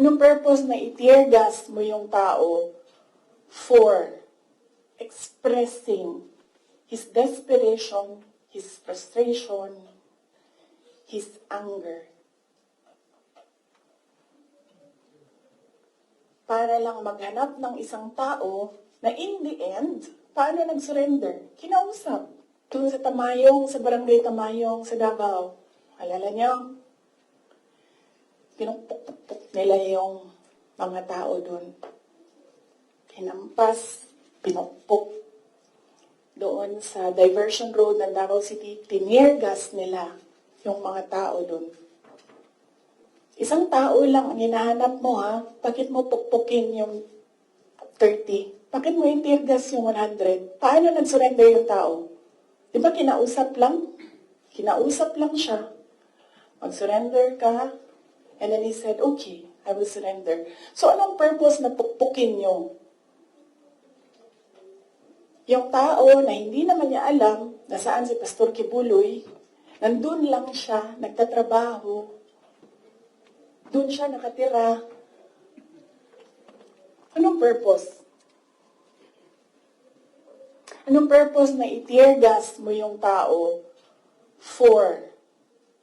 Anong purpose na i-tear gas mo yung tao for expressing his desperation, his frustration, his anger? Para lang maghanap ng isang tao na in the end, paano nag-surrender? Kinausap. Doon sa Tamayong, sa barangay Tamayong, sa Davao. Alala niyo? pinupuk nila yung mga tao doon. Hinampas, pinukpok. Doon sa diversion road ng Davao City, tinirgas nila yung mga tao doon. Isang tao lang ang hinahanap mo ha, bakit mo pukpukin yung 30? Bakit mo intirgas yung 100? Paano nag-surrender yung tao? Di ba kinausap lang? Kinausap lang. Mag-surrender ka, And then he said, okay, I will surrender. So anong purpose na pukpukin nyo? Yung tao na hindi naman niya alam na saan si Pastor Kibuloy, nandun lang siya, nagtatrabaho, doon siya nakatira. Anong purpose? Anong purpose na i-tear mo yung tao for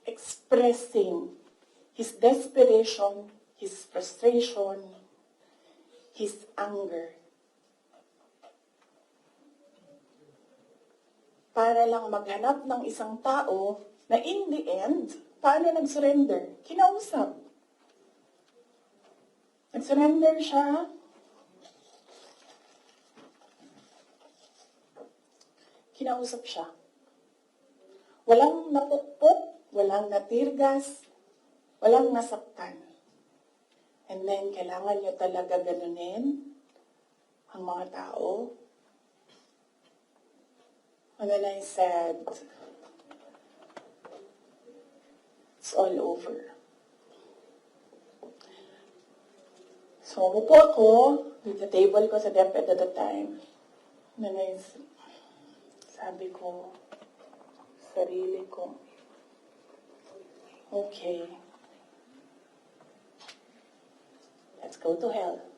expressing his desperation, his frustration, his anger. Para lang maghanap ng isang tao na in the end, paano nag-surrender? Kinausap. Nag-surrender siya. Kinausap siya. Walang napukpok, walang natirgas, Walang nasaktan. And then, kailangan nyo talaga ganunin ang mga tao. And then I said, it's all over. So, umupo ako with the table ko sa DepEd at the time. And then I, sabi ko, sarili ko, okay, let's go to hell.